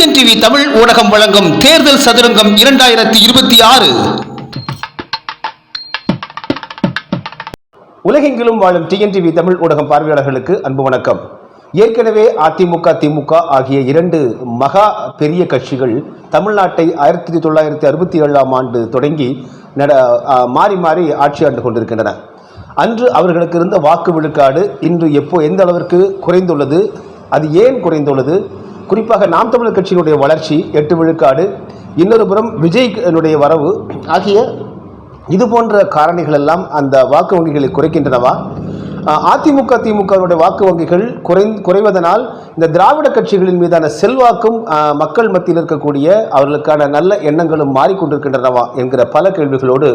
TNTV Tamil ஊடகம் வழங்கும் தேர்தல் சதுரங்கம் இரண்டாயிரத்தி இருபத்தி ஆறு. உலகெங்கிலும் வாழும் டிஎன் டிவி தமிழ் ஊடகம் பார்வையாளர்களுக்கு அன்பு வணக்கம். ஏற்கனவே அதிமுக திமுக ஆகிய இரண்டு மகா பெரிய கட்சிகள் தமிழ்நாட்டை ஆயிரத்தி தொள்ளாயிரத்தி அறுபத்தி ஏழாம் ஆண்டு தொடங்கி நட மாறி மாறி ஆட்சி ஆண்டு கொண்டிருக்கின்றன. அன்று அவர்களுக்கு இருந்த வாக்கு விழுக்காடு இன்று எப்போ எந்த அளவிற்கு குறைந்துள்ளது அது ஏன் குறைந்துள்ளது குறிப்பாக நாம் தமிழர் கட்சியினுடைய வளர்ச்சி எட்டு விழுக்காடு இன்னொரு புறம் விஜய்னுடைய வரவு ஆகிய இது போன்ற காரணிகள் எல்லாம் அந்த வாக்கு வங்கிகளை குறைக்கின்றனவா? அதிமுக திமுகவினுடைய வாக்கு வங்கிகள் குறை குறைவதனால் இந்த திராவிட கட்சிகளின் மீதான செல்வாக்கும் மக்கள் மத்தியில் இருக்கக்கூடிய அவர்களுக்கான நல்ல எண்ணங்களும் மாறிக்கொண்டிருக்கின்றனவா என்கிற பல கேள்விகளோடு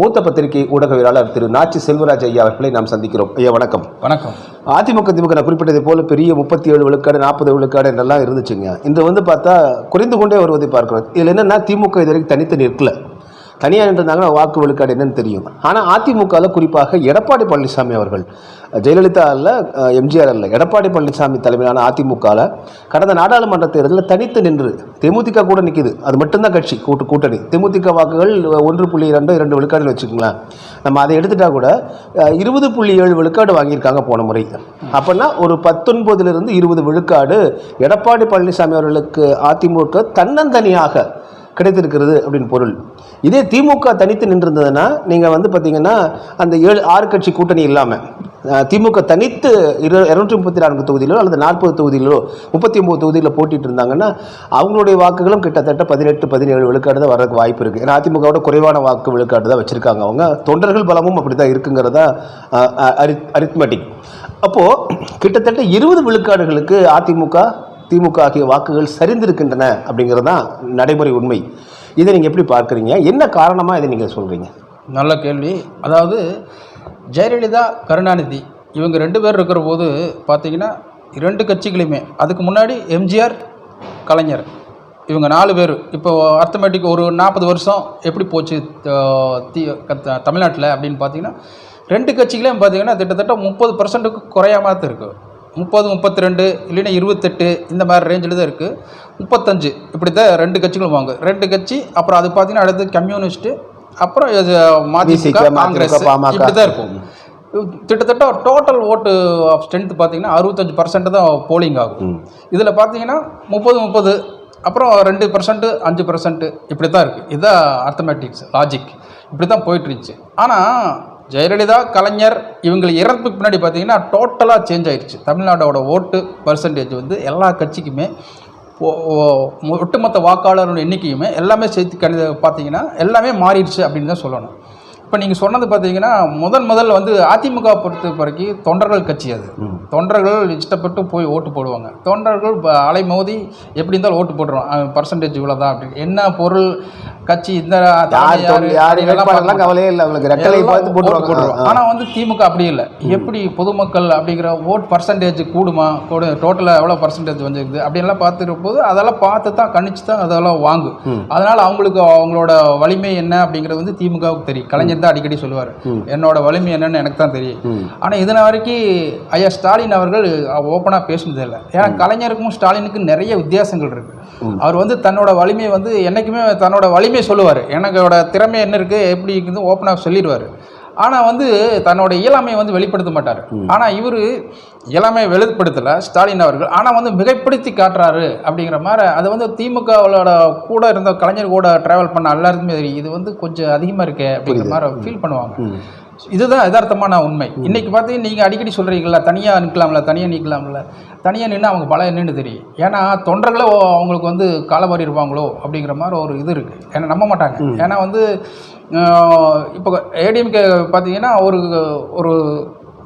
மூத்த பத்திரிகை ஊடகவியலாளர் திரு நாச்சி செல்வராஜ் ஐயா அவர்களை நாம் சந்திக்கிறோம். ஐயா வணக்கம். வணக்கம். அதிமுக திமுக நான் குறிப்பிட்டதை போல பெரிய முப்பத்தி ஏழு விழுக்காடு நாற்பது விழுக்காடு என்றெல்லாம் இருந்துச்சுங்க. இன்று வந்து பார்த்தா குறைந்து கொண்டே வருவதை பார்க்கிறோம். இதில் என்னன்னா திமுக இது வரைக்கும் தனித்து நிற்கல. தனியாக நின்றிருந்தாங்கன்னா வாக்கு விழுக்காடு என்னன்னு தெரியும். ஆனால் அதிமுகவில் குறிப்பாக எடப்பாடி பழனிசாமி அவர்கள் ஜெயலலிதா அல்ல எம்ஜிஆர் அல்ல எடப்பாடி பழனிசாமி தலைமையிலான அதிமுகவில் கடந்த நாடாளுமன்ற தேர்தலில் தனித்து நின்று தேமுதிக கூட நிற்கிது அது மட்டும்தான் கட்சி கூட்டு கூட்டணி. தேமுதிக வாக்குகள் ஒன்று புள்ளி இரண்டு இரண்டு விழுக்காடுன்னு வச்சுக்கோங்களேன். நம்ம அதை எடுத்துட்டா கூட இருபது புள்ளி ஏழு விழுக்காடு வாங்கியிருக்காங்க போன முறை. அப்படின்னா ஒரு பத்தொன்பதுலேருந்து இருபது விழுக்காடு எடப்பாடி பழனிசாமி அவர்களுக்கு அதிமுக தன்னந்தனியாக கிடைத்திருக்கிறது அப்படின்னு பொருள். இதே திமுக தனித்து நின்றிருந்ததுன்னா நீங்கள் வந்து பார்த்தீங்கன்னா அந்த ஏழு ஆறு கட்சி கூட்டணி இல்லாமல் திமுக தனித்து இரு இரநூற்றி முப்பத்தி நான்கு தொகுதியிலோ அல்லது நாற்பது தொகுதியிலோ முப்பத்தி ஒம்பது தொகுதியில் போட்டிட்டு இருந்தாங்கன்னா அவங்களுடைய வாக்குகளும் கிட்டத்தட்ட பதினெட்டு பதினேழு விழுக்காடு தான் வரதுக்கு வாய்ப்பு இருக்குது ஏன்னா அதிமுகவோட குறைவான வாக்கு விழுக்காடு தான் வச்சுருக்காங்க அவங்க. தொண்டர்கள் பலமும் அப்படி தான் இருக்குங்கிறதா அரித் அரித்மெட்டிக் அப்போது கிட்டத்தட்ட இருபது விழுக்காடுகளுக்கு அதிமுக திமுக ஆகிய வாக்குகள் சரிந்திருக்கின்றன அப்படிங்கிறது தான் நடைமுறை உண்மை. இதை நீங்கள் எப்படி பார்க்குறீங்க? என்ன காரணமாக இதை நீங்கள் சொல்கிறீங்க நல்ல கேள்வி. அதாவது ஜெயலலிதா கருணாநிதி இவங்க ரெண்டு பேர் இருக்கிற போது பார்த்தீங்கன்னா இரண்டு கட்சிகளையுமே. அதுக்கு முன்னாடி எம்ஜிஆர் கலைஞர். இவங்க நாலு பேர். இப்போ அர்த்தமேட்டிக் ஒரு நாற்பது வருஷம் எப்படி போச்சு க- தமிழ்நாட்டில் அப்படின்னு பார்த்தீங்கன்னா ரெண்டு கட்சிகளையும் பார்த்தீங்கன்னா கிட்டத்தட்ட முப்பது பர்சன்ட்டுக்கு குறையாம தான் இருக்குது முப்பது முப்பத்தி ரெண்டு இல்லைன்னா இருபத்தெட்டு இந்த மாதிரி ரேஞ்சில் தான் இருக்குது முப்பத்தஞ்சு இப்படி தான் ரெண்டு கட்சிகளும் வாங்க. ரெண்டு கட்சி அப்புறம் அது பார்த்தீங்கன்னா அடுத்து கம்யூனிஸ்ட்டு அப்புறம் இது மதிமுக காங்கிரஸ். இப்படி தான் இருக்கும். கிட்டத்தட்ட டோட்டல் ஓட்டு ஆஃப் ஸ்ட்ரென்த் பார்த்தீங்கன்னா அறுபத்தஞ்சு பர்சன்ட் தான் போலிங் ஆகும். இதில் பார்த்தீங்கன்னா முப்பது முப்பது அப்புறம் ரெண்டு பர்சன்ட் அஞ்சு பர்சன்ட் இப்படி தான் இருக்குது இதுதான் அர்த்தமேட்டிக்ஸ் லாஜிக் இப்படி தான் போயிட்டு இருந்துச்சு. ஆனால் ஜெயலலிதா கலைஞர் இவங்க இறப்புக்கு பின்னாடி பார்த்தீங்கன்னா டோட்டலாக சேஞ்ச் ஆயிடுச்சு தமிழ்நாடோட ஓட்டு பர்சன்டேஜ் வந்து எல்லா கட்சிக்குமே ஒட்டுமொத்த வாக்காளரோட எண்ணிக்கையுமே எல்லாமே சேர்த்து கணித பார்த்தீங்கன்னா எல்லாமே மாறிடுச்சு அப்படின்னு தான் சொல்லணும். இப்போ நீங்கள் சொன்னது பார்த்தீங்கன்னா முதன் முதல் வந்து அதிமுக பொறுத்த வரைக்கும் தொண்டர்கள் கட்சி அது. தொண்டர்கள் இஷ்டப்பட்டு போய் ஓட்டு போடுவாங்க. தொண்டர்கள் ப- அலை மோதி எப்படி இருந்தாலும் ஓட்டு போட்டுருவாங்க. பர்சன்டேஜ் இவ்வளோ தான் அப்படி என்ன பொருள் கட்சி இந்த கவலையே இல்லை அவங்களுக்கு. ரெட்டலை பார்த்து ஓட்டு போட்டுருவாங்க. போட்டுருவோம். ஆனா வந்து திமுக அப்படி இல்லை. எப்படி பொதுமக்கள் அப்படிங்கிற ஓட் பர்சன்டேஜ் கூடுமா? கூடு டோட்டலாக எவ்வளோ பர்சன்டேஜ் வந்துருக்குது? அப்படின்லாம் பார்த்துருக்க போது அதெல்லாம் பார்த்து தான் கணிச்சு தான் அதெல்லாம் வாங்கும். அதனால அவங்களுக்கு அவங்களோட வலிமை என்ன அப்படிங்கிறது வந்து திமுகவுக்கு தெரியும். கலைஞர் தான் அடிக்கடி சொல்லுவார். என்னோட வலிமை என்னன்னு எனக்கு தான் தெரியும். ஆனா இதன வரைக்கும் ஐயா ஸ்டாலின் அவர்கள் ஓப்பனாக பேசுனதே இல்லை. ஏன்னா கலைஞருக்கும் ஸ்டாலினுக்கும் நிறைய வித்தியாசங்கள் இருக்கு. அவர் வந்து தன்னோட வலிமையை வந்து என்னைக்குமே தன்னோட வலிமை சொல்லுவார். எனக்கோட திறமை என்ன இருக்குது எப்படி இருக்குது ஓப்பனாக சொல்லிடுவார். ஆனால் வந்து தன்னோட இயலாமையை வந்து வெளிப்படுத்த மாட்டார். ஆனால் இவர் இயலாமையை வெளிப்படுத்தலை ஸ்டாலின் அவர்கள். ஆனால் வந்து மிகைப்படுத்தி காட்டுறாரு அப்படிங்கிற மாதிரி அது வந்து திமுகவோட கூட இருந்த கலைஞர் கூட ட்ராவல் பண்ண எல்லாருக்குமே தெரியும். இது வந்து கொஞ்சம் அதிகமாக இருக்கே அப்படிங்கிற மாதிரி ஃபீல் பண்ணுவாங்க. இதுதான் யதார்த்தமான உண்மை. இன்னைக்கு பார்த்தீங்கன்னா நீங்கள் அடிக்கடி சொல்கிறீங்களா தனியாக நிற்கலாம்ல தனியாக நிற்கலாம்ல தனியாக நின்று அவங்க பலம் என்னன்னு தெரியும். ஏன்னா தொண்டர்களே அவங்களுக்கு வந்து காலவாரி இருப்பாங்களோ அப்படிங்கிற மாதிரி ஒரு இது இருக்குது ஏன்னா நம்ப மாட்டாங்க. ஏன்னா வந்து இப்போ ஏடிஎம்கே பார்த்தீங்கன்னா ஒரு ஒரு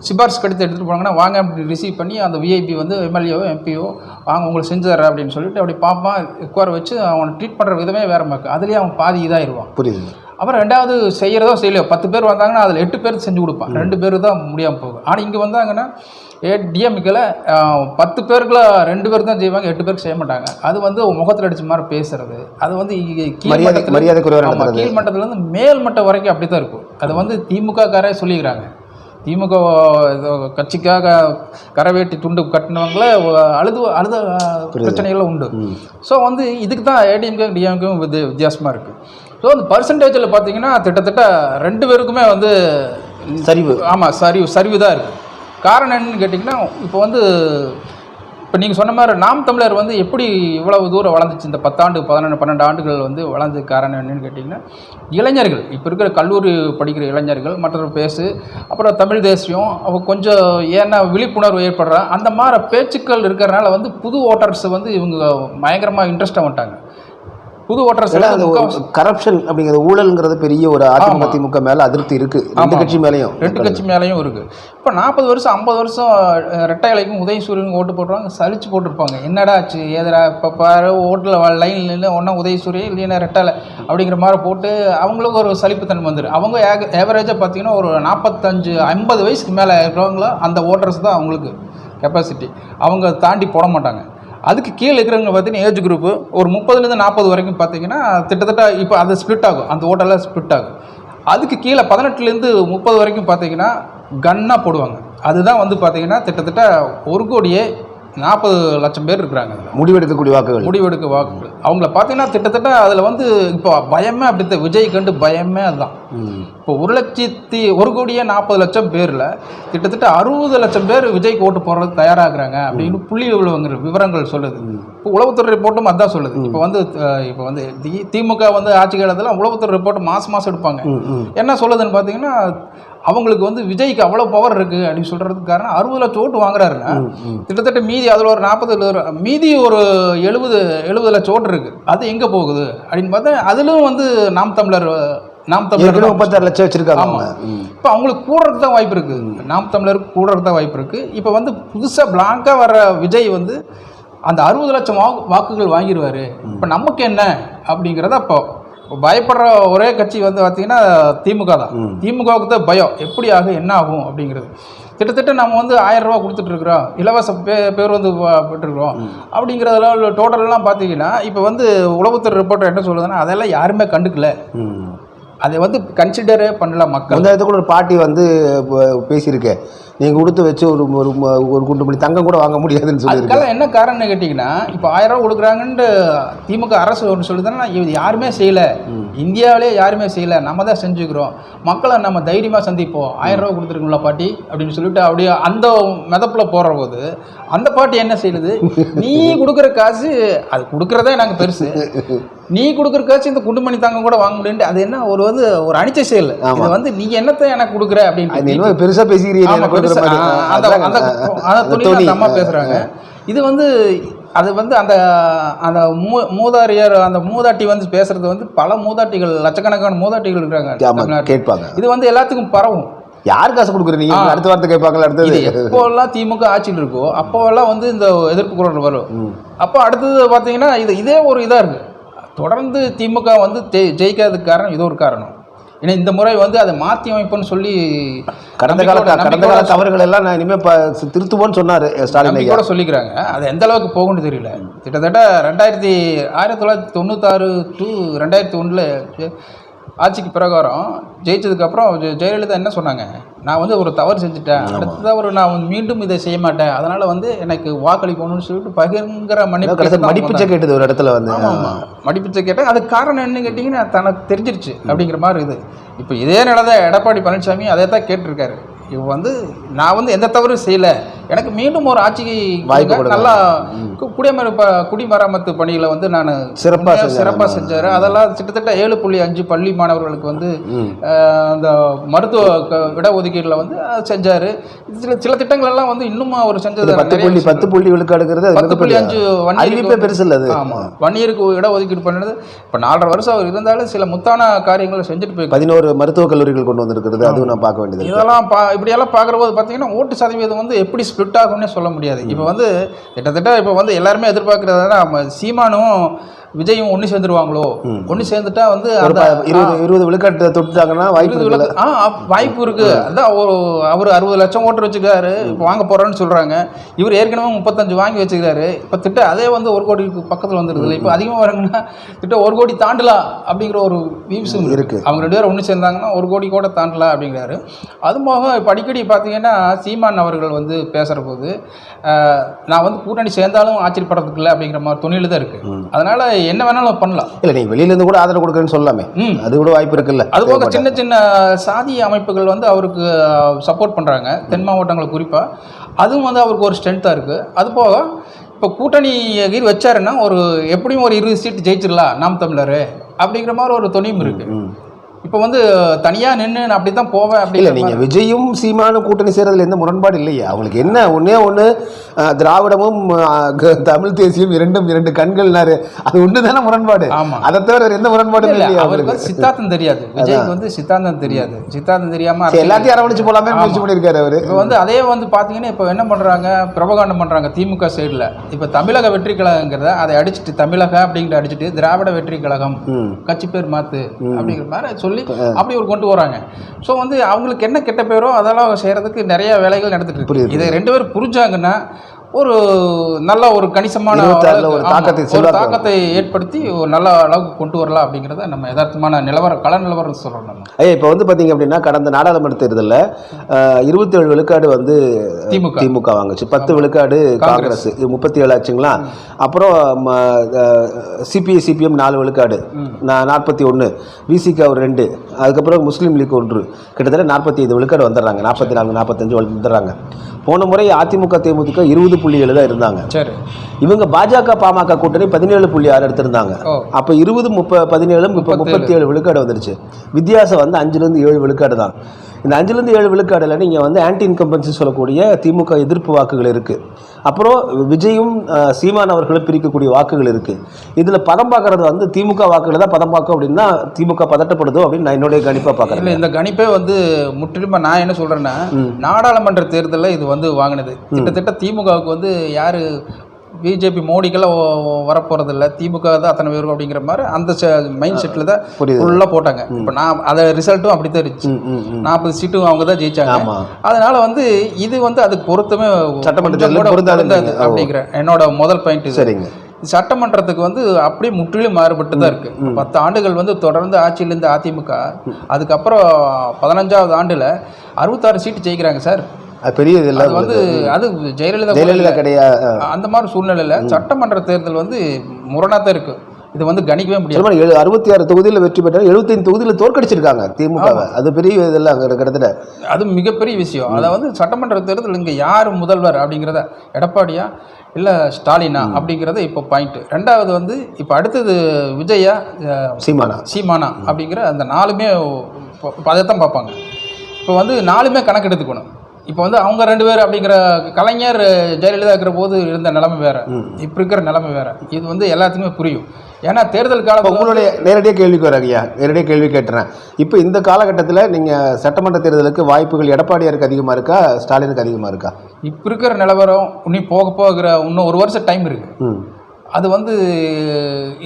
சிபாரிசு கடிதம் எடுத்துகிட்டு போனாங்கன்னா வாங்க அப்படி ரிசீவ் பண்ணி அந்த விஐபி வந்து எம்எல்ஏவோ எம்பியோ வாங்க உங்களுக்கு செஞ்சு தரேன் அப்படின்னு சொல்லிட்டு அப்படி பார்ப்பான் உட்கார வச்சு அவனை ட்ரீட் பண்ணுற விதமே வேறு மாதிரி அதுலேயே அவன் பாதி இதாகிடுவான் புரியுது. அப்புறம் ரெண்டாவது செய்கிறதோ செய்யலையோ. பத்து பேர் வந்தாங்கன்னா அதில் எட்டு பேர் செஞ்சு கொடுப்பான். ரெண்டு பேர் தான் முடியாமல் போகும். ஆனால் இங்கே வந்தாங்கன்னா ஏ டிஎம்கில் பத்து பேருக்குள்ள ரெண்டு பேர் தான் செய்வாங்க. எட்டு பேருக்கு செய்ய மாட்டாங்க. அது வந்து முகத்தில் அடிச்ச மாதிரி பேசுறது. அது வந்து இங்க கீழ் மரியாதை- மட்டத்துல- மரியாதை குறைவா ஆமா, நடத்துறது. கீழ் மட்டத்துலேருந்து மேல் மட்டம் வரைக்கும் அப்படி தான் இருக்கும். அது வந்து திமுக காரே சொல்லிக்கிறாங்க. திமுக கட்சிக்காக கரவேட்டி துண்டு கட்டினவங்கள அழுது அழுத பிரச்சனைகள் உண்டு. ஸோ வந்து இதுக்கு தான் ஏடிஎம்கே டிஎம்கேவும் வித் வித்தியாசமாக இருக்குது ஸோ அந்த பர்சன்டேஜில் பார்த்தீங்கன்னா கிட்டத்தட்ட ரெண்டு பேருக்குமே வந்து சரிவு. ஆமாம் சரிவு சரிவு தான் இருக்குது காரணம் என்னன்னு கேட்டிங்கன்னா இப்போ வந்து இப்போ நீங்கள் சொன்ன மாதிரி நாம் தமிழர் வந்து எப்படி இவ்வளவு தூரம் வளர்ந்துச்சு? இந்த பத்தாண்டு பதினொன்று பன்னெண்டு ஆண்டுகள் வந்து வளர்ந்ததுக்கு காரணம் என்னன்னு கேட்டிங்கன்னா இளைஞர்கள் இப்போ இருக்கிற கல்லூரி படிக்கிற இளைஞர்கள் மற்ற பேசு அப்புறம் தமிழ் தேசியம் அவங்க கொஞ்சம் ஏன்னா விழிப்புணர்வு ஏற்படுற அந்த மாதிரி பேச்சுக்கள் இருக்கிறனால வந்து புது ஓட்டர்ஸ் வந்து இவங்க பயங்கரமாக இன்ட்ரெஸ்ட்டாக வந்துட்டாங்க. புது ஓட்டர்ஸ் கரப்ஷன் அப்படிங்கிறது ஊழல்ங்கிறது பெரிய ஒரு அதிமுக. திமுக மேல அதிருப்தி இருக்கு. ரெண்டு. கட்சி மேலேயும். ரெண்டு கட்சி மேலேயும் இருக்கு. இப்போ நாற்பது வருஷம் ஐம்பது வருஷம் ரெட்டை இலைக்கும் உதயசூரியனுக்கும் ஓட்டு போட்டுருவாங்க சலிச்சு போட்டிருப்பாங்க. என்னடா ஆச்சு? ஏதரா இப்போ பாரு ஓட்டில் லைனில் நின்று ஒன்றா உதயசூரியன் இல்லைன்னா ரெட்டலை அப்படிங்கிற மாதிரி போட்டு அவங்களுக்கு ஒரு சலிப்புத்தன்மை வந்துடும் அவங்க ஏவரேஜாக பார்த்தீங்கன்னா ஒரு நாற்பத்தஞ்சு ஐம்பது வயசுக்கு மேலே இருக்கிறவங்கள அந்த ஓட்டர்ஸ் தான் அவங்களுக்கு கெப்பாசிட்டி அவங்க தாண்டி போட மாட்டாங்க. அதுக்கு கீழே இருக்கிறவங்க பார்த்தீங்கன்னா ஏஜ் குரூப்பு ஒரு முப்பதுலேருந்து நாற்பது வரைக்கும் பார்த்தீங்கன்னா கிட்டத்தட்ட இப்போ அது ஸ்ப்ளிட் ஆகும். அந்த ஓட்டெல்லாம் ஸ்ப்ளிட் ஆகும். அதுக்கு கீழே பதினெட்டுலேருந்து முப்பது வரைக்கும் பார்த்தீங்கன்னா கன்னாக போடுவாங்க. அதுதான் வந்து பார்த்தீங்கன்னா கிட்டத்தட்ட ஒரு கோடியே நாற்பது லட்சம் பேர் இருக்கிறாங்க முடிவெடுக்கக்கூடிய வாக்குகள். முடிவெடுக்க வாக்குகள். அவங்கள பார்த்தீங்கன்னா கிட்டத்தட்ட அதில் வந்து இப்போ பயமே அப்படி விஜய் கண்டு பயமே அதுதான். இப்போ ஒரு லட்சத்தி ஒரு கோடியே நாற்பது லட்சம் பேரில் கிட்டத்தட்ட அறுபது லட்சம் பேர் விஜய்க்கு ஓட்டு போடுறது தயாராகிறாங்க அப்படின்னு புள்ளி விவரங்கள் விவரங்கள் சொல்லுது. இப்போ உளவுத்துறை ரிப்போர்ட்டும் அதான் சொல்லுது. இப்போ வந்து இப்போ வந்து திமுக வந்து ஆட்சி காலத்தில் உளவுத்துறை ரிப்போர்ட் மாதம் மாதம் எடுப்பாங்க. என்ன சொல்லுதுன்னு பார்த்தீங்கன்னா அவங்களுக்கு வந்து விஜய்க்கு அவ்வளோ பவர் இருக்குது அப்படின்னு சொல்கிறதுக்கு காரணம் அறுபது லட்சம் ஓட்டு வாங்குறாருன்னா கிட்டத்தட்ட மீதி அதில் ஒரு நாற்பது மீதி ஒரு எழுபது எழுபது லட்சம் ஓட்டு இருக்குது அது எங்கே போகுது? அப்படின்னு பார்த்தா அதிலும் வந்து நாம் தமிழர் நாம் தமிழர் முப்பத்தாறு லட்சம் வச்சிருக்காங்க ஆமா. அவங்க. ம். இப்போ அவங்களுக்கு கூடுறதுக்கு தான் வாய்ப்பு இருக்குது நாம் தமிழருக்கு கூடுறதுக்கு தான் வாய்ப்பு இருக்குது இப்போ வந்து புதுசாக பிளாங்காக வர்ற விஜய் வந்து அந்த அறுபது லட்சம் வாக்கு வாக்குகள் வாங்கிடுவார் இப்போ நமக்கு என்ன? அப்படிங்கிறத அப்போ இப்போ பயப்படுற ஒரே கட்சி வந்து பார்த்தீங்கன்னா திமுக தான். திமுகவுக்கு தான் பயம். எப்படி ஆகும் என்ன ஆகும் அப்படிங்கிறது. கிட்டத்தட்ட நம்ம வந்து ஆயிரம் ரூபா கொடுத்துட்ருக்குறோம் இலவச பே பேர் வந்து பெற்றுருக்கோம் அப்படிங்கிறதெல்லாம் டோட்டலெல்லாம் பார்த்தீங்கன்னா இப்போ வந்து உளவுத்துறை ரிப்போர்ட் என்ன சொல்லுதுன்னா அதெல்லாம் யாருமே கண்டுக்கல. அதை வந்து கன்சிடரே பண்ணல மக்கள். அந்த இடத்துல ஒரு பாட்டி வந்து பேசியிருக்கேன் நீங்கள் கொடுத்து வச்சு ஒரு ஒரு ஒரு குண்டு மணி தங்கம் கூட வாங்க முடியாதுன்னு சொல்லியிருக்கேன் அதுக்கெல்லாம் என்ன காரணம்னு கேட்டிங்கன்னா இப்போ ஆயிரம் ரூபா கொடுக்குறாங்கன்ட்டு திமுக அரசு ஒன்று சொல்லுதுன்னா இது யாருமே செய்யலை. இந்தியாவிலே யாருமே செய்யலை. நம்ம தான் செஞ்சுக்கிறோம். மக்களை நம்ம தைரியமாக சந்திப்போம். ஆயிரம் ரூபா கொடுத்துருக்கோம்ல பாட்டி அப்படின்னு சொல்லிட்டு அப்படியே அந்த மிதப்பில் போடுற போது அந்த பாட்டி என்ன செய்யுது? நீ கொடுக்குற காசு அது கொடுக்குறதே நாங்கள் பெருசு. நீ கொடுக்குற காசு இந்த குண்டுமணி தாங்க கூட வாங்க முடியும்ட்டு அது என்ன ஒரு வந்து ஒரு அனிச்ச செயல். இது வந்து நீ என்னத்தை எனக்கு கொடுக்குற அப்படின்னு பேசிக்கிறீங்க பெருசா. அந்த அம்மா பேசுறாங்க. இது வந்து அது வந்து அந்த அந்த மூ மூதாரியார் அந்த மூதாட்டி வந்து பேசுறது வந்து பல மூதாட்டிகள் லட்சக்கணக்கான மூதாட்டிகள் இருக்காங்க. கேட்பாங்க. இது வந்து எல்லாத்துக்கும் பரவும். யார் காசு கொடுக்குறீங்க. அடுத்த வார்த்தை கேட்பாங்களா? அடுத்தது? எப்போல்லாம் திமுக ஆட்சியில் இருக்கோ அப்போவெல்லாம் வந்து இந்த எதிர்ப்பு குரல் வரும். அப்போ அடுத்தது பார்த்தீங்கன்னா இது இதே ஒரு இதாக இருக்கு. தொடர்ந்து திமுக வந்து ஜெய் ஜெயிக்காததுக்கு காரணம் இது ஒரு காரணம். ஏன்னா இந்த முறை வந்து அதை மாற்றி அமைப்புன்னு சொல்லி கடந்த கால கடந்த கால தவறுகள் எல்லாம் நான் இனிமே ப- திருத்துவோன்னு சொன்னாரு ஸ்டாலின் நம்பிக்கையோட சொல்லிக்கிறாங்க. அது எந்த அளவுக்கு போகும்னு தெரியல. கிட்டத்தட்ட ரெண்டாயிரத்தி ஆயிரத்தி தொள்ளாயிரத்தி தொண்ணூத்தாறு டு ரெண்டாயிரத்தி ஒன்றில் ஆட்சிக்கு பிரகாரம் ஜெயிச்சதுக்கப்புறம் ஜெயலலிதா என்ன சொன்னாங்க? நான் வந்து ஒரு தவறு செஞ்சுட்டேன். அடுத்த தவறு நான் மீண்டும் இதை செய்ய மாட்டேன். அதனால் வந்து எனக்கு வாக்களிக்கணும்னு சொல்லிட்டு பகிரங்க மன்னிப்பு மடிப்பிச்சை கேட்டது ஒரு இடத்துல வந்து. மடிப்பிச்சை கேட்டேன். அதுக்கு காரணம் என்ன கேட்டிங்கன்னா தனக்கு தெரிஞ்சிருச்சு அப்படிங்கிற மாதிரி இது. இப்போ இதே தான் எடப்பாடி பழனிசாமி அதே தான் கேட்டிருக்காரு. இவ வந்து நான் வந்து எந்த தவறும் செய்யல. எனக்கு மீண்டும் ஒரு ஆட்சிக்கு வாய்ப்பு. நல்லா கு- குடிமர ப- குடிமராமத்து பணிகளை வந்து நான் சிறப்பா செஞ்சாரு. சிறப்பாக செஞ்சாரு. அதெல்லாம் கிட்டத்தட்ட ஏழு புள்ளி அஞ்சு பள்ளி மாணவர்களுக்கு வந்து அந்த மருத்துவ இடஒதுக்கீடுல வந்து செஞ்சாரு. சில சில திட்டங்கள் எல்லாம் வந்து இன்னும் அவர் செஞ்சது பத்து புள்ளி. பத்து புள்ளி விழுக்காடுங்கிறது பத்து புள்ளி அஞ்சு வன்னியருக்கு பெருசு இல்லை அது. ஆமா. வன்னியருக்கு இடஒதுக்கீடு பண்ணது. இப்போ நாலரை வருஷம் அவர் இருந்தாலும் சில முத்தான காரியங்களை செஞ்சுட்டு போய் பதினோரு மருத்துவக் கல்லூரிகள் கொண்டு வந்திருக்கிறது அதுவும் நான் பார்க்க வேண்டியது. இதெல்லாம் பா இப்படியெல்லாம் பார்க்குற போது பார்த்தீங்கன்னா ஓட்டு சதவீதம் வந்து எப்படி ஸ்ப்ளிட் ஆகும்னே சொல்ல முடியாது. இப்போ வந்து கிட்டத்தட்ட இப்போ வந்து எல்லாருமே எதிர்பார்க்கறதுனா நம்ம சீமானும் விஜயும் ஒன்று சேர்ந்துருவாங்களோ? ஒன்று சேர்ந்துட்டா வந்து இருபது இருபது விழுக்காட்டு தொட்டுட்டாங்கன்னா வாய்ப்பு ஆ வாய்ப்பு இருக்கு. அதான் ஒரு அவர் அறுபது லட்சம் ஓட்டு வச்சுக்கிறாரு. இப்போ வாங்க போறேன்னு சொல்றாங்க. இவர் ஏற்கனவே முப்பத்தஞ்சு வாங்கி வச்சுக்கிறாரு. இப்போ திட்ட அதே வந்து ஒரு கோடிக்கு பக்கத்தில் வந்துருது இப்போ அதிகமாக வராங்கன்னா திட்ட ஒரு கோடி தாண்டலாம் அப்படிங்கிற ஒரு வியூஸும் இருக்கு. அவங்க ரெண்டு பேரும் ஒன்று சேர்ந்தாங்கன்னா ஒரு கோடி கூட தாண்டலாம் அப்படிங்கிறாரு. அது போக இப்போ அடிக்கடி பார்த்தீங்கன்னா சீமான் அவர்கள் வந்து பேசுகிற போது நான் வந்து கூட்டணி சேர்ந்தாலும் ஆச்சரியப்படுறதுக்கு இல்லை அப்படிங்கிற மாதிரி துணியில் தான் இருக்கு. அதனால என்ன வேணாலும் பண்ணலாம். இல்ல நீங்க வெளியில இருந்து கூட ஆதரவு கொடுக்குறேன்னு சொல்லலாமே. அது கூட வாய்ப்பு இருக்குல்ல. அது போக சின்ன சின்ன சாதி அமைப்புகள் வந்து அவருக்கு சப்போர்ட் பண்ணுறாங்க தென் மாவட்டங்களை குறிப்பாக அதுவும் வந்து அவருக்கு ஒரு ஸ்ட்ரென்த்தாக இருக்குது அது போக இப்போ கூட்டணி கீர் வச்சாருன்னா ஒரு எப்படியும் ஒரு இருபது சீட் ஜெயிச்சிடலாம் நாம் தமிழர். அப்படிங்கிற மாதிரி ஒரு துணியும் இருக்குது இப்போ வந்து தனியாக நின்று நான் அப்படி தான் போவேன் இல்ல அப்படிங்கிற நீங்க மாதிரி- விஜயும் சீமானும் கூட்டணி சேர்றதுல எந்த முரண்பாடு இல்லையே. அவங்களுக்கு என்ன ஒண்ணு அஹ், திராவிடமும் தமிழ் தேசியம் இரண்டும் இரண்டு கண்கள்னாரு. அது ஒண்ணு தானே முரண்பாடு? ஆமா. அதை தவிர எந்த முரண்பாடும் இல்ல, இல்லையா அவருக்கு சித்தாந்தம் தெரியாது. விஜய்க்கு வந்து சித்தாந்தம் தெரியாது. சித்தாந்தம் தெரியாம சரி, அரசியல் எல்லாத்தையும் அரவணைச்சு போலாமே முயற்சி பண்ணியிருக்காரு அவரு. இப்போ வந்து அதே வந்து பார்த்தீங்கன்னா இப்போ என்ன பண்ணுறாங்க பிரபகாண்டம் பண்ணுறாங்க திமுக சைடில் இப்போ தமிழக வெற்றி கழகங்கிறத அதை அடிச்சுட்டு தமிழக அப்படிங்கிற அடிச்சுட்டு திராவிட வெற்றி கழகம். கட்சி பேர் மாத்து அப்படிங்கிற மாதிரி சொல்லி அப்படி ஒரு கொண்டு வராங்க. ஸோ வந்து அவங்களுக்கு என்ன கெட்ட பேரோ அதெல்லாம் செய்யறதுக்கு நிறைய வேலைகள் நடந்துட்டு இருக்கு. இதை ரெண்டு பேரும் புரிஞ்சாங்கன்னா ஒரு நல்ல ஒரு கணிசமான ஒரு தாக்கத்தை ஒரு தாக்கத்தை ஏற்படுத்தி ஒரு நல்ல அளவுக்கு கொண்டு வரலாம் அப்படிங்கிறத நம்ம யதார்த்தமான நிலவரம் கள நிலவரம் நம்ம. ஐயா இப்போ வந்து பார்த்தீங்க அப்படின்னா கடந்த நாடாளுமன்ற தேர்தலில் இருபத்தேழு விழுக்காடு வந்து திமுக. திமுக வாங்குச்சு. பத்து விழுக்காடு காங்கிரஸ். இது முப்பத்தி ஏழு ஆச்சுங்களா அப்புறம் சிபிஐ சிபிஎம் நாலு விழுக்காடு. நாற்பத்தி ஒன்று விசிக ஒரு ரெண்டு. அதுக்கப்புறம் முஸ்லீம் லீக் ஒன்று. கிட்டத்தட்ட நாற்பத்தி ஐந்து விழுக்காடு வந்துடுறாங்க. நாற்பத்தி நான்கு நாற்பத்தஞ்சு வந்துடுறாங்க. போன முறை அதிமுக தேமுதிக இருபது புள்ளி ஏழு தான் இருந்தாங்க. சரி. இவங்க பாஜக பாமக கூட்டணி பதினேழு புள்ளி ஆறு எடுத்திருந்தாங்க. அப்போ இருபது முப்ப பதினேழு இப்போ முப்பத்தி ஏழு விழுக்காடு வந்துருச்சு. வித்தியாசம் வந்து அஞ்சுலேருந்து ஏழு விழுக்காடு தான். இந்த அஞ்சுலேருந்து ஏழு விழுக்காடுல நீங்கள் வந்து ஆன்டி இன்கம்பன்சி சொல்லக்கூடிய திமுக எதிர்ப்பு வாக்குகள் இருக்குது அப்புறம் விஜயும் சீமான் அவர்களும் பிரிக்கக்கூடிய வாக்குகள் இருக்குது இதில் பதம் பார்க்கறது வந்து திமுக வாக்குகள் தான் பதம் பார்க்கும் அப்படின்னா திமுக பதட்டப்படுதோ அப்படின்னு நான் என்னுடைய கணிப்பாக பார்க்குறேன். இல்ல இந்த கணிப்பே வந்து முற்றிலுமா நான் என்ன சொல்றேன்னா நாடாளுமன்ற தேர்தலில் இது வந்து வாங்கினது. கிட்டத்தட்ட திமுகவுக்கு வந்து யாரு பிஜேபி மோடிக்கெல்லாம் வரப்போறது இல்ல திமுக தான் அத்தனை பேரும் அப்படிங்கிற மாதிரி அந்த மைண்ட் செட்டில் தான். ஃபுல்லாக போட்டாங்க இப்போ நான் அதை ரிசல்ட்டும் அப்படி தான் இருந்துச்சு. நாற்பது சீட்டும் அவங்க தான் ஜெயிச்சாங்க. அதனால வந்து இது வந்து அதுக்கு பொருத்தமே சட்டமன்ற கொஞ்சம் தேர்தலுக்கு கூட பொருந்தாதுன்றீங்க. பொருந்தாது ஓ. அப்படிங்கிற என்னோட முதல் பாயிண்ட் சரிங்க சட்டமன்றத்துக்கு வந்து அப்படியே முற்றிலும் மாறுபட்டு தான் இருக்கு பத்து ஆண்டுகள் வந்து தொடர்ந்து ஆட்சியில் இருந்த அதிமுக அதுக்கப்புறம் பதினஞ்சாவது ஆண்டுல அறுபத்தாறு சீட்டு ஜெயிக்கிறாங்க சார் பெரிய இது இல்லை அது வந்து அது ஜெயலலிதா ஜெயலலிதா. கிடையாது அந்த மாதிரி சூழ்நிலையில சட்டமன்ற தேர்தல் வந்து முரணா தான் இருக்கு. இது வந்து கணிக்கவே முடியாது. அறுபத்தி ஆறு தொகுதியில் வெற்றி பெற்றாங்க எழுபத்தைந்து தொகுதியில் தோற்கடிச்சிருக்காங்க திமுகவை. அது பெரிய இதெல்லாம் கிட்டத்தட்ட. அது மிகப்பெரிய விஷயம். அதாவது சட்டமன்ற தேர்தல் இங்க யார் முதல்வர் அப்படிங்கிறத எடப்பாடியா இல்ல ஸ்டாலினா அப்படிங்கிறத இப்போ பாயிண்ட். ரெண்டாவது வந்து இப்போ அடுத்தது விஜயா சீமானா. சீமானா அப்படிங்கிற அந்த நாலுமே இப்போ அதைத்தான் பார்ப்பாங்க. இப்போ வந்து நாலுமே கணக்கு எடுத்துக்கணும் இப்போ வந்து அவங்க ரெண்டு பேர் அப்படிங்கிற கலைஞர் ஜெயலலிதா இருக்கிற போது இருந்த நிலைமை வேற. இப்போ இருக்கிற நிலைமை வேற. இது வந்து எல்லாத்துக்குமே புரியும். ஏன்னா தேர்தல் காலத்தில் உங்களுடைய நேரடியாக கேள்விக்கு வராங்க ஐயா. நேரடியாக கேள்வி கேட்டுறேன். இப்போ இந்த காலகட்டத்தில் நீங்கள் சட்டமன்ற தேர்தலுக்கு வாய்ப்புகள் எடப்பாடியாருக்கு அதிகமாக இருக்கா ஸ்டாலினுக்கு அதிகமாக இருக்கா? இப்போ இருக்கிற நிலவரம் இன்னும் போக போகிற இன்னும் ஒரு வருஷம் டைம் இருக்கு. ம். அது வந்து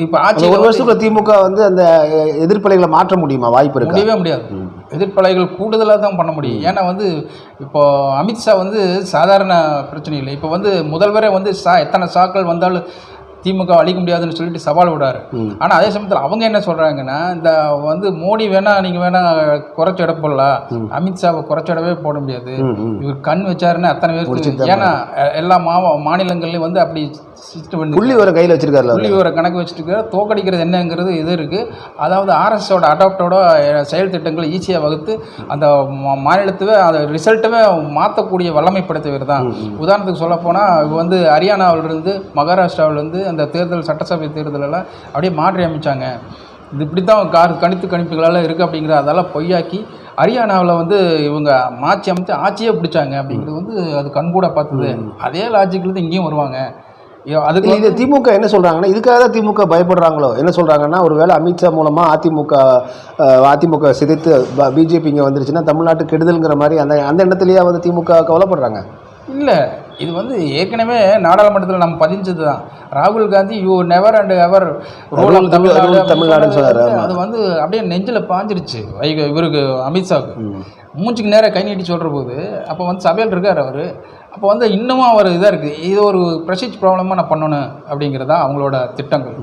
இப்போ ஆட்சி ஒரு வருஷத்துக்குள்ள திமுக வந்து அந்த எதிர்ப்பலைகளை மாற்ற முடியுமா? வாய்ப்பு இருக்கா? முடியவே முடியாது. எதிர்ப்பலைகள் கூடுதலாக தான் பண்ண முடியும். ஏன்னா வந்து இப்போ அமித்ஷா வந்து சாதாரண பிரச்சனை இல்லை. இப்போ வந்து முதல்வரே வந்து சா எத்தனை சாக்கள் வந்தாலும் திமுக அழிக்க முடியாதுன்னு சொல்லிட்டு சவால் விடாரு ஆனால் அதே சமயத்தில் அவங்க என்ன சொல்கிறாங்கன்னா இந்த வந்து மோடி வேணா நீங்கள் வேணா குறைச்ச இட போடலாம் அமித்ஷாவை குறைச்ச இடவே போட முடியாது. இவர் கண் வச்சாருன்னு அத்தனை பேருக்கு ஏன்னா எல்லா மாவ மாநிலங்கள்லையும் வந்து அப்படி சிஸ்டம் புள்ளி வர கையில் வச்சிருக்காருல புள்ளி விவர கணக்கு வச்சுட்டு இருக்கிற தோக்கடிக்கிறது என்னங்கிறது இது இருக்குது அதாவது ஆர்எஸோட அடாப்டோட செயல் திட்டங்களை ஈஸியாக வகுத்து அந்த மாநிலத்துவே அந்த ரிசல்ட்டுமே மாற்றக்கூடிய வல்லமை படைத்தவர் தான் உதாரணத்துக்கு சொல்ல போனால் வந்து ஹரியானாவிலிருந்து மகாராஷ்டிராவிலிருந்து அந்த தேர்தல் சட்டசபை தேர்தலெல்லாம் அப்படியே மாற்றி அமைச்சாங்க. இது இப்படி தான் கார் கணித்து கணிப்புகளால் இருக்குது அப்படிங்கிற அதெல்லாம் பொய்யாக்கி ஹரியானாவில் வந்து இவங்க மாற்றி அமைத்து ஆட்சியே பிடிச்சாங்க அப்படிங்கிறது வந்து அது கண்கூட பார்த்தது. அதே லாஜிக்கில் தான் இங்கேயும் வருவாங்க. அதுக்கு இது திமுக என்ன சொல்கிறாங்கன்னா இதுக்காக தான் திமுக பயப்படுறாங்களோ? என்ன சொல்கிறாங்கன்னா ஒருவேளை அமித்ஷா மூலமாக அதிமுக அதிமுக சிதைத்து பிஜேபி இங்கே வந்துருச்சுன்னா தமிழ்நாட்டு கெடுதல்ங்கிற மாதிரி அந்த அந்த இடத்துலயே வந்து திமுக கவலைப்படுறாங்க? இல்லை இது வந்து ஏற்கனவே நாடாளுமன்றத்தில் நம்ம பதிஞ்சது தான் ராகுல் Gandhi you never and ever rule தமிழ்நாடுன்னு சொன்னாரு. அது வந்து அப்படியே நெஞ்சில் பாஞ்சிருச்சு. இவருக்கு அமித்ஷாவுக்கு மூஞ்சிக்கு நேராக கை நீட்டி சொல்கிற போது அப்போ வந்து சபையில் இருக்கார் அவர். அப்போ வந்து இன்னமும் அவர் இதாக இருக்குது இது ஒரு ப்ரெஷிச் ப்ராப்ளமாக நான் பண்ணணும் அப்படிங்கிறது அவங்களோட திட்டங்கள்.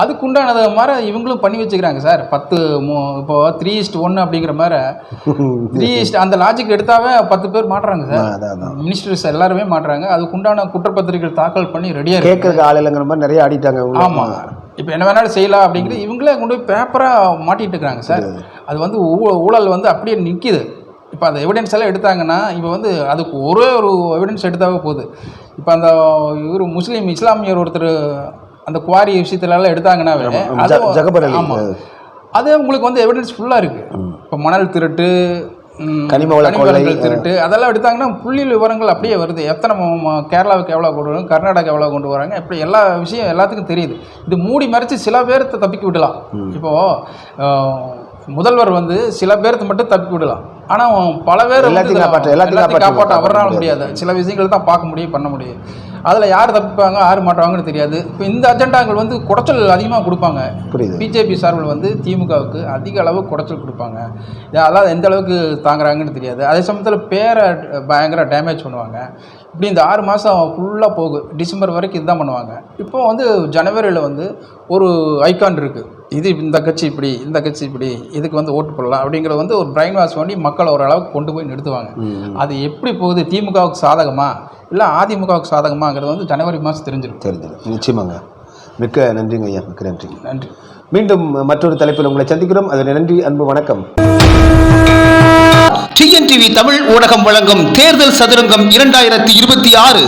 அதுக்குண்டானது மாதிரி இவங்களும் பண்ணி வச்சுக்கிறாங்க சார். பத்து மூ இப்போ த்ரீ இஸ்ட் ஒன்று அப்படிங்கிற மாதிரி. த்ரீ இஸ்ட் அந்த லாஜிக் எடுத்தாவே பத்து பேர் மாட்டுறாங்க சார். மினிஸ்டர்ஸ் எல்லாருமே மாட்டுறாங்க. அதுக்குண்டான குற்றப்பத்திரிகைகள் தாக்கல் பண்ணி ரெடியாக கேட்கறதுக்கு ஆள் இல்லைங்கிற மாதிரி நிறைய ஆடிட்டாங்க. ஆமாம் இப்போ என்ன வேணாலும் செய்யலாம் அப்படிங்கிறது இவங்களே கொண்டு போய் பேப்பராக மாட்டிட்டு இருக்கிறாங்க சார். அது வந்து ஊழல் வந்து அப்படியே நிற்கிது இப்போ அந்த எவிடன்ஸ் எல்லாம் எடுத்தாங்கன்னா இப்போ வந்து அதுக்கு ஒரே ஒரு எவிடன்ஸ் எடுத்தாவே போகுது இப்போ அந்த இவர் முஸ்லீம் இஸ்லாமியர் ஒருத்தர் அந்த குவாரி விஷயத்துல எல்லாம் எடுத்தாங்கன்னாவே. ஆமாம் அது உங்களுக்கு வந்து எவிடன்ஸ் ஃபுல்லாக இருக்குது இப்போ மணல் திருட்டு கனிம வளங்கள் திருட்டு அதெல்லாம் எடுத்தாங்கன்னா புள்ளி விவரங்கள் அப்படியே வருது. எத்தனை கேரளாவுக்கு எவ்வளோ கொண்டு வராங்க கர்நாடகா எவ்வளோ கொண்டு வராங்க இப்படி எல்லா விஷயம் எல்லாத்துக்கும் தெரியுது. இது மூடி மறைச்சு சில பேர்த்த தப்பிக்க விடலாம். இப்போது முதல்வர் வந்து சில பேர்த்த மட்டும் தப்பி விடலாம். ஆனால் பல பேர் எல்லாத்தையும் காப்பாற்ற- எல்லாத்தையும் காப்பாற்ற அவரால் முடியாது. சில விஷயங்கள் தான் பார்க்க முடியும் பண்ண முடியும். அதில் யார் தப்பிப்பாங்க யார் மாட்டுவாங்கன்னு தெரியாது. இப்போ இந்த அஜெண்டாக்கள் வந்து குடைச்சல் அதிகமாக கொடுப்பாங்க. புரியுது. பிஜேபி சார்பில் வந்து திமுகவுக்கு அதிக அளவு குடைச்சல் கொடுப்பாங்க. அதெல்லாம் எந்த அளவுக்கு தாங்குறாங்கன்னு தெரியாது. அதே சமயத்தில் பேரை பயங்கர டேமேஜ் பண்ணுவாங்க. இப்படி இந்த ஆறு மாதம் ஃபுல்லாக போகும் டிசம்பர் வரைக்கும் இதுதான் பண்ணுவாங்க. இப்போ வந்து ஜனவரியில் வந்து ஒரு ஐகான் இருக்குது இது இந்த கட்சி இப்படி இந்த கட்சி இப்படி இதுக்கு வந்து ஓட்டு போடலாம் அப்படிங்கிறது வந்து ஒரு பிரைன் வாஷ் பண்ணி மக்களை ஓரளவுக்கு கொண்டு போய் நிறுத்துவாங்க. அது எப்படி போகுது திமுகவுக்கு சாதகமா இல்லை அதிமுகவுக்கு சாதகமாங்கிறது வந்து ஜனவரி மாதம் தெரிஞ்சிடும். தெரிஞ்சது நிச்சயமாங்க. மிக்க நன்றிங்க ஐயா. மிக்க நன்றி. நன்றி. மீண்டும் மற்றொரு தலைப்பில் உங்களை சந்திக்கிறோம். அதில் நன்றி அன்பு வணக்கம். டிஎன்டிவி தமிழ் ஊடகம் வழங்கும் தேர்தல் சதுரங்கம் இரண்டாயிரத்தி இருபத்தி ஆறு.